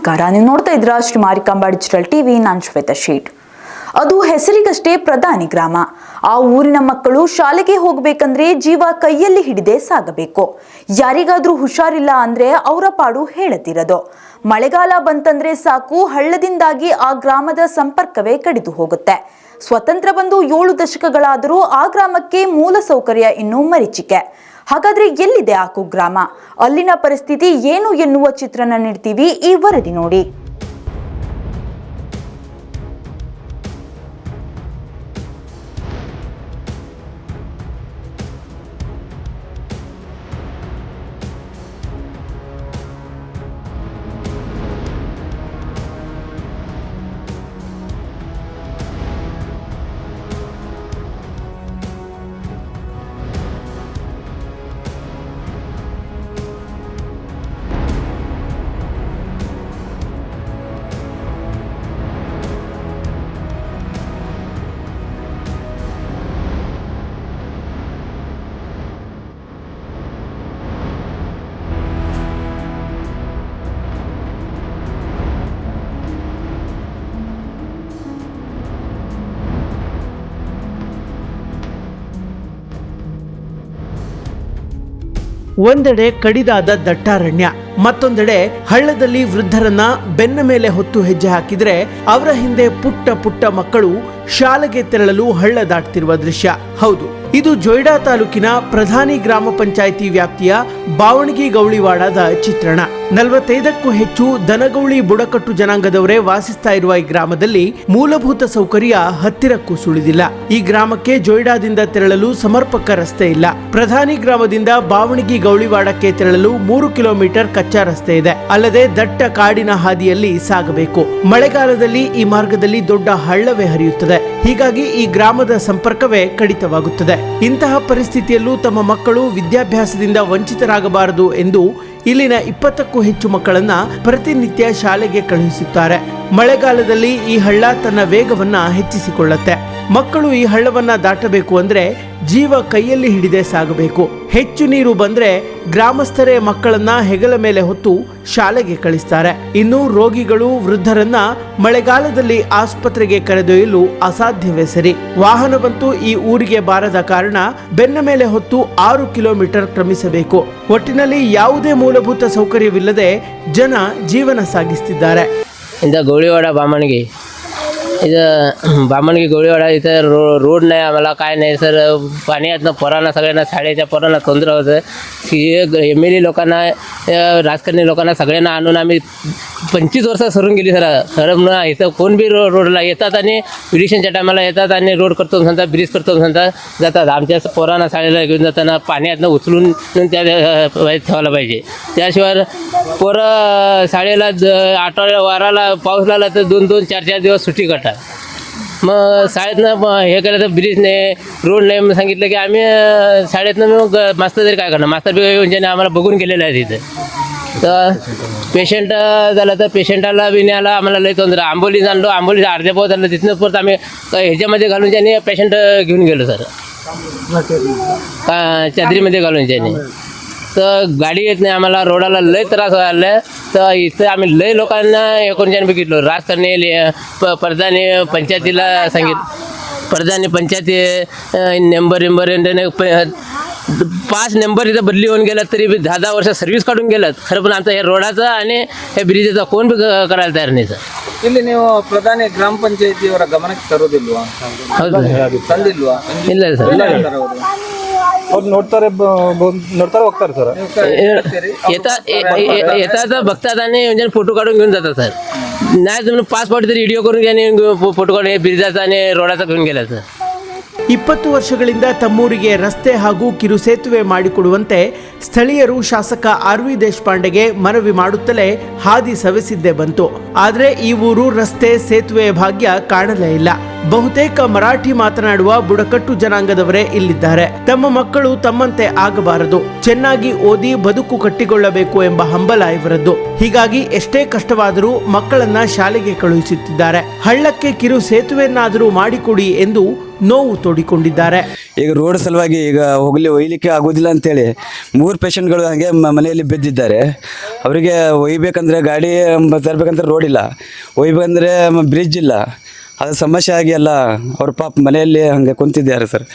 ನಮಸ್ಕಾರ. ನೀವು ನೋಡ್ತಾ ಇದ್ರ ಶ್ರೀ ಮಾರಿಕಾಂಬಾ ಡಿಜಿಟಲ್ ಟಿವಿ. ನಾನು ಶ್ವೇತಾ ಶೇಟ್. ಅದು ಹೆಸರಿಗಷ್ಟೇ ಪ್ರಧಾನಿ ಗ್ರಾಮ. ಆ ಊರಿನ ಮಕ್ಕಳು ಶಾಲೆಗೆ ಹೋಗಬೇಕಂದ್ರೆ ಜೀವ ಕೈಯಲ್ಲಿ ಹಿಡಿದೇ ಸಾಗಬೇಕು. ಯಾರಿಗಾದ್ರೂ ಹುಷಾರಿಲ್ಲ ಅಂದ್ರೆ ಅವರ ಪಾಡು ಹೇಳದಿರದು. ಮಳೆಗಾಲ ಬಂತಂದ್ರೆ ಸಾಕು, ಹಳ್ಳದಿಂದಾಗಿ ಆ ಗ್ರಾಮದ ಸಂಪರ್ಕವೇ ಕಡಿದು ಹೋಗುತ್ತೆ. ಸ್ವತಂತ್ರ ಬಂದು ಏಳು ದಶಕಗಳಾದರೂ ಆ ಗ್ರಾಮಕ್ಕೆ ಮೂಲ ಸೌಕರ್ಯ ಇನ್ನೂ ಮರೀಚಿಕೆ. ಹಾಗಾದ್ರೆ ಎಲ್ಲಿದೆ ಆ ಕುಗ್ರಾಮ? ಅಲ್ಲಿನ ಪರಿಸ್ಥಿತಿ ಏನು ಎನ್ನುವ ಚಿತ್ರಣ ನೀಡ್ತೀವಿ ಈ ವರದಿ ನೋಡಿ. ಒಂದೆಡೆ ಕಡಿದಾದ ದಟ್ಟಾರಣ್ಯ. ಮತ್ತೊಂದೆಡೆ ಹಳ್ಳದಲ್ಲಿ ವೃದ್ಧರನ್ನ ಬೆನ್ನ ಮೇಲೆ ಹೊತ್ತು ಹೆಜ್ಜೆ ಹಾಕಿದ್ರೆ ಅವರ ಹಿಂದೆ ಪುಟ್ಟ ಪುಟ್ಟ ಮಕ್ಕಳು ಶಾಲೆಗೆ ತೆರಳಲು ಹಳ್ಳ ದಾಟ್ತಿರುವ ದೃಶ್ಯ. ಹೌದು, ಇದು ಜೊಯ್ಡಾ ತಾಲೂಕಿನ ಪ್ರಧಾನಿ ಗ್ರಾಮ ಪಂಚಾಯಿತಿ ವ್ಯಾಪ್ತಿಯ ಬಾವಣಗಿ ಗೌಳಿವಾಡದ ಚಿತ್ರಣ. ನಲವತ್ತೈದಕ್ಕೂ ಹೆಚ್ಚು ದನಗೌಳಿ ಬುಡಕಟ್ಟು ಜನಾಂಗದವರೇ ವಾಸಿಸ್ತಾ ಇರುವ ಈ ಗ್ರಾಮದಲ್ಲಿ ಮೂಲಭೂತ ಸೌಕರ್ಯ ಹತ್ತಿರಕ್ಕೂ ಸುಳಿದಿಲ್ಲ. ಈ ಗ್ರಾಮಕ್ಕೆ ಜೊಯ್ಡಾದಿಂದ ತೆರಳಲು ಸಮರ್ಪಕ ರಸ್ತೆ ಇಲ್ಲ. ಪ್ರಧಾನಿ ಗ್ರಾಮದಿಂದ ಬಾವಣಗಿ ಗೌಳಿವಾಡಕ್ಕೆ ತೆರಳಲು ಮೂರು ಕಿಲೋಮೀಟರ್ ಕಚ್ಚಾ ರಸ್ತೆ ಇದೆ. ಅಲ್ಲದೆ ದಟ್ಟ ಕಾಡಿನ ಹಾದಿಯಲ್ಲಿ ಸಾಗಬೇಕು. ಮಳೆಗಾಲದಲ್ಲಿ ಈ ಮಾರ್ಗದಲ್ಲಿ ದೊಡ್ಡ ಹಳ್ಳವೇ ಹರಿಯುತ್ತದೆ. ಹೀಗಾಗಿ ಈ ಗ್ರಾಮದ ಸಂಪರ್ಕವೇ ಕಡಿತವಾಗುತ್ತದೆ. ಇಂತಹ ಪರಿಸ್ಥಿತಿಯಲ್ಲೂ ತಮ್ಮ ಮಕ್ಕಳು ವಿದ್ಯಾಭ್ಯಾಸದಿಂದ ವಂಚಿತರಾಗಬಾರದು ಎಂದು ಇಲ್ಲಿನ ಇಪ್ಪತ್ತಕ್ಕೂ ಹೆಚ್ಚು ಮಕ್ಕಳನ್ನ ಪ್ರತಿನಿತ್ಯ ಶಾಲೆಗೆ ಕಳುಹಿಸುತ್ತಾರೆ. ಮಳೆಗಾಲದಲ್ಲಿ ಈ ಹಳ್ಳ ತನ್ನ ವೇಗವನ್ನ ಹೆಚ್ಚಿಸಿಕೊಳ್ಳುತ್ತೆ. ಮಕ್ಕಳು ಈ ಹಳ್ಳವನ್ನ ದಾಟಬೇಕು ಅಂದ್ರೆ ಜೀವ ಕೈಯಲ್ಲಿ ಹಿಡಿದೇ ಸಾಗಬೇಕು. ಹೆಚ್ಚು ನೀರು ಬಂದ್ರೆ ಗ್ರಾಮಸ್ಥರೇ ಮಕ್ಕಳನ್ನ ಹೆಗಲ ಮೇಲೆ ಹೊತ್ತು ಶಾಲೆಗೆ ಕಳಿಸ್ತಾರೆ. ಇನ್ನು ರೋಗಿಗಳು, ವೃದ್ಧರನ್ನ ಮಳೆಗಾಲದಲ್ಲಿ ಆಸ್ಪತ್ರೆಗೆ ಕರೆದೊಯ್ಯಲು ಅಸಾಧ್ಯವೇ ಸರಿ. ವಾಹನವಂತೂ ಈ ಊರಿಗೆ ಬಾರದ ಕಾರಣ ಬೆನ್ನ ಮೇಲೆ ಹೊತ್ತು ಆರು ಕಿಲೋಮೀಟರ್ ಕ್ರಮಿಸಬೇಕು. ಒಟ್ಟಿನಲ್ಲಿ ಯಾವುದೇ ಮೂಲಭೂತ ಸೌಕರ್ಯವಿಲ್ಲದೆ ಜನ ಜೀವನ ಸಾಗಿಸ್ತಿದ್ದಾರೆ. इथं बामणगी गोळीवाडा इथं रो रोड नाही आम्हाला काय नाही सर पाणी यातनं पोरांना सगळ्यांना शाळेच्या पोरांना तंत्र होतं की एम एल ए लोकांना राजकारणी लोकांना सगळ्यांना आणून आम्ही पंचवीस वर्ष सरून गेली सर. सर मग इथं कोण बी रो रोडला येतात आणि इलेक्शनच्या टायमाला येतात आणि रोड करतो म्हणतात ब्रिज करतो म्हणतात जातात. आमच्या पोरांना शाळेला घेऊन जाताना पाण्यातनं उचलून त्या ठेवायला पाहिजे. त्याशिवाय पोरं शाळेला ज- आठवड्या वाराला पाऊस लागला तर दोन दोन चार चार दिवस सुट्टी करतात मग शाळेतनं मग हे केलं तर ब्रिज नाही रोड नाही मग सांगितलं की आम्ही अं, शाळेतनं मग मास्तर तरी काय करणार? मास्तर बी म्हणजे आम्हाला बघून गेलेलं आहे तिथं. तर पेशंट झालं तर पेशंटाला बी न्यायला आम्हाला लई तोंदरा. आंबोली आणलो आंबोली अर्ध्या पोहोच झालं तिथनं परत आम्ही ह्याच्यामध्ये घालून त्याने पेशंट घेऊन गेलो सर का चादरीमध्ये घालून त्याने तर गाडी येत नाही आम्हाला रोडाला लय त्रास व्हायला तर इथं आम्ही लय लोकांना एकोणच्याने बघितलो राजकारणी ले- प प्रधानी पंचायतीला सांगितलं प्रधानी पंचायती अं, नंबर नंबर यांनी प- पाच नंबर इथं बदली होऊन गेलात तरी बी दहा दहा वर्ष सर्व्हिस काढून गेलात खरं पण आमचा हे रोडाचा आणि हे ब्रिजेचा कोण बी क- करायला तयार नाही सर ಇಲ್ಲಿ ನೀವು ಪ್ರಧಾನಿ ಗ್ರಾಮ ಪಂಚಾಯತಿಯವರ ಗಮನಕ್ಕೆ ತರೋದಿಲ್ವಾ ಹೌದು ತಂದಿಲ್ವಾ ಇಲ್ಲ ಸರ್ ಇಲ್ಲ ಅಂತಾರೆ ಅವರು. ಅವ್ರು ನೋಡ್ತಾರೆ ಬ- ಬಂದ್- ನೋಡ್ತಾರೆ ಹೋಗ್ತಾರೆ ಸರ್ ನೀವು ಕ- ಹೇಳ್ತೀರಿ. येतात ए- ए- येतात बघतात आणि म्हणजे फोटो काढून घेऊन जातात सर नाही तुम्ही पासपोर्ट तरी व्हिडिओ करून घ्या आणि फोटो काढून ब्रिजाचा आणि रोडाचा घेऊन गेला सर ಇಪ್ಪತ್ತು ವರ್ಷಗಳಿಂದ ತಮ್ಮೂರಿಗೆ ರಸ್ತೆ ಹಾಗೂ ಕಿರು ಸೇತುವೆ ಮಾಡಿಕೊಡುವಂತೆ ಸ್ಥಳೀಯರು ಶಾಸಕ ಆರ್ ವಿ ದೇಶಪಾಂಡೆಗೆ ಮನವಿ ಮಾಡುತ್ತಲೇ ಹಾದಿ ಸವೆಸಿದ್ದೇ ಬಂತು. ಆದರೆ ಈ ಊರು ರಸ್ತೆ ಸೇತುವೆ ಭಾಗ್ಯ ಕಾಣಲೇ ಇಲ್ಲ. ಬಹುತೇಕ ಮರಾಠಿ ಮಾತನಾಡುವ ಬುಡಕಟ್ಟು ಜನಾಂಗದವರೇ ಇಲ್ಲಿದ್ದಾರೆ. ತಮ್ಮ ಮಕ್ಕಳು ತಮ್ಮಂತೆ ಆಗಬಾರದು. ಚೆನ್ನಾಗಿ ಓದಿ ಬದುಕು ಕಟ್ಟಿಕೊಳ್ಳಬೇಕು ಎಂಬ ಹಂಬಲ ಇವರದ್ದು. ಹೀಗಾಗಿ ಎಷ್ಟೇ ಕಷ್ಟವಾದರೂ ಮಕ್ಕಳನ್ನ ಶಾಲೆಗೆ ಕಳುಹಿಸುತ್ತಿದ್ದಾರೆ. ಹಳ್ಳಕ್ಕೆ ಕಿರು ಸೇತುವೆಯನ್ನಾದರೂ ಮಾಡಿಕೊಡಿ ಎಂದು ನೋವು ತೋಡಿಕೊಂಡಿದ್ದಾರೆ. ಈಗ ರೋಡ್ ಸಲುವಾಗಿ ಈಗ ಹೋಗ್ಲಿ ಒಯ್ಲಿಕ್ಕೆ ಆಗೋದಿಲ್ಲ ಅಂತೇಳಿ ಮೂರು ಪೇಷಂಟ್ಗಳು ಹಾಗೆ ಮನೆಯಲ್ಲಿ ಬಿದ್ದಿದ್ದಾರೆ. ಅವರಿಗೆ ಒಯ್ಬೇಕಂದ್ರೆ ಗಾಡಿ ತರಬೇಕಂದ್ರೆ ರೋಡ್ ಇಲ್ಲ. ಒಯ್ಬೇಕಂದ್ರೆ ಬ್ರಿಡ್ಜ್ ಇಲ್ಲ. ಅದು ಸಮಸ್ಯೆ ಆಗಿ ಎಲ್ಲ ಅವ್ರ ಪಾಪ ಮನೆಯಲ್ಲಿ ಹಂಗೆ ಕುಂತಿದ್ದಾರೆ ಸರ್.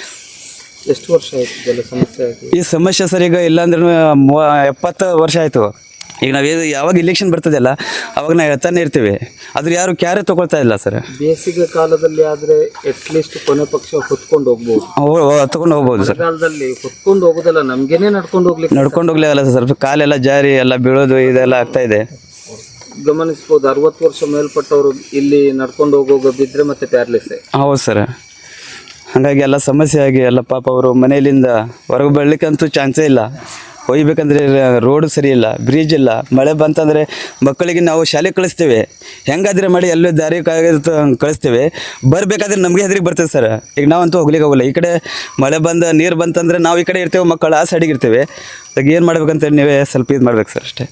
ಎಷ್ಟು ವರ್ಷ ಆಯ್ತು ಸಮಸ್ಯೆ ಈ ಸಮಸ್ಯೆ ಸರ್ ಈಗ ಇಲ್ಲಾಂದ್ರೆ ಎಪ್ಪತ್ತು ವರ್ಷ ಆಯಿತು. ಈಗ ನಾವು ಯಾವಾಗ ಇಲೆಕ್ಷನ್ ಬರ್ತದಲ್ಲ ಅವಾಗ ನಾವು ಹೇಳ್ತಾನೆ ಇರ್ತೀವಿ. ಆದ್ರೆ ಯಾರು ಕ್ಯಾರೆ ತಗೊಳ್ತಾ ಇಲ್ಲ ಸರ್ ಬೇಸಿಗೆ ಕಾಲದಲ್ಲಿ ಆದ್ರೆ ಅಟ್ ಲೀಸ್ಟ್ ಕೊನೆ ಪಕ್ಷ ಹೊತ್ಕೊಂಡು ಹೋಗ್ಬೋದು. ತಗೊಂಡು ಹೋಗ್ಬೋದು ಸರ್ ಕಾಲದಲ್ಲಿ ಹೊತ್ಕೊಂಡು ಹೋಗೋದಲ್ಲ ನಮ್ಗೇನೆ ನಡ್ಕೊಂಡು ಹೋಗ್ಲಿಕ್ಕೆ ನಡ್ಕೊಂಡು ಹೋಗ್ಲೇ ಅಲ್ಲ ಸರ್ ಕಾಲೆಲ್ಲ ಜಾರಿ ಎಲ್ಲ ಬೀಳೋದು ಇದೆಲ್ಲ ಆಗ್ತಾ ಇದೆ. ಗಮನಿಸ್ಬೋದು ಅರವತ್ತು ವರ್ಷ ಮೇಲ್ಪಟ್ಟವರು ಇಲ್ಲಿ ನಡ್ಕೊಂಡು ಹೋಗೋಗ ಬಿದ್ರೆ ಮತ್ತೆ ಪ್ಯಾರ್ಲೆಸ್ ಹೌದು ಸರ್ ಹಾಗಾಗಿ ಎಲ್ಲ ಸಮಸ್ಯೆ ಆಗಿ ಎಲ್ಲ ಪಾಪ ಅವರು ಮನೆಯಲ್ಲಿಂದ ಹೊರಗೆ ಬರ್ಲಿಕ್ಕಂತೂ ಚಾನ್ಸೇ ಇಲ್ಲ. ಒಯ್ಬೇಕಂದ್ರೆ ರೋಡ್ ಸರಿ ಇಲ್ಲ ಬ್ರಿಡ್ಜ್ ಇಲ್ಲ. ಮಳೆ ಬಂತಂದರೆ ಮಕ್ಕಳಿಗೆ ನಾವು ಶಾಲೆಗೆ ಕಳಿಸ್ತೇವೆ. ಹೆಂಗಾದ್ರೆ ಮಾಡಿ ಎಲ್ಲೋ ದಾರಿ ಕಳಿಸ್ತೇವೆ. ಬರಬೇಕಾದ್ರೆ ನಮಗೆ ಹೆದರಿಗೆ ಬರ್ತದೆ ಸರ್. ಈಗ ನಾವಂತೂ ಹೋಗ್ಲಿಕ್ಕೆ ಹೋಗಲ್ಲ ಈ ಕಡೆ ಮಳೆ ಬಂದ, ನೀರು ಬಂತಂದ್ರೆ ನಾವು ಈ ಕಡೆ ಇರ್ತೇವೆ, ಮಕ್ಕಳು ಆ ಸೈಡಿಗೆ ಇರ್ತೇವೆ. ಅದಕ್ಕೆ ಏನು ಮಾಡ್ಬೇಕಂತ ನೀವೇ ಸ್ವಲ್ಪ ಇದು ಮಾಡ್ಬೇಕು ಸರ್ ಅಷ್ಟೇ.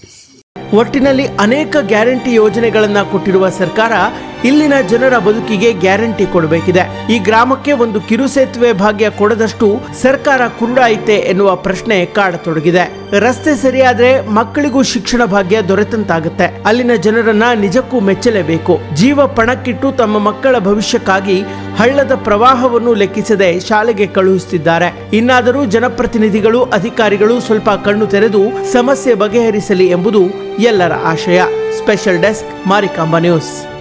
ಒಟ್ಟಿನಲ್ಲಿ ಅನೇಕ ಗ್ಯಾರಂಟಿ ಯೋಜನೆಗಳನ್ನು ಕೊಟ್ಟಿರುವ ಸರ್ಕಾರ ಇಲ್ಲಿನ ಜನರ ಬದುಕಿಗೆ ಗ್ಯಾರಂಟಿ ಕೊಡಬೇಕಿದೆ. ಈ ಗ್ರಾಮಕ್ಕೆ ಒಂದು ಕಿರುಸೇತುವೆ ಭಾಗ್ಯ ಕೊಡದಷ್ಟು ಸರ್ಕಾರ ಕುರುಡಾಯಿತೆ ಎನ್ನುವ ಪ್ರಶ್ನೆ ಕಾಡತೊಡಗಿದೆ. ರಸ್ತೆ ಸರಿಯಾದ್ರೆ ಮಕ್ಕಳಿಗೂ ಶಿಕ್ಷಣ ಭಾಗ್ಯ ದೊರೆತಂತಾಗುತ್ತೆ. ಅಲ್ಲಿನ ಜನರನ್ನ ನಿಜಕ್ಕೂ ಮೆಚ್ಚಲೇಬೇಕು. ಜೀವ ಪಣಕ್ಕಿಟ್ಟು ತಮ್ಮ ಮಕ್ಕಳ ಭವಿಷ್ಯಕ್ಕಾಗಿ ಹಳ್ಳದ ಪ್ರವಾಹವನ್ನು ಲೆಕ್ಕಿಸದೆ ಶಾಲೆಗೆ ಕಳುಹಿಸುತ್ತಿದ್ದಾರೆ ಇನ್ನಾದರೂ ಜನಪ್ರತಿನಿಧಿಗಳು, ಅಧಿಕಾರಿಗಳು ಸ್ವಲ್ಪ ಕಣ್ಣು ತೆರೆದು ಸಮಸ್ಯೆ ಬಗೆಹರಿಸಲಿ ಎಂಬುದು ಎಲ್ಲರ ಆಶಯ. Special desk Marikamba news.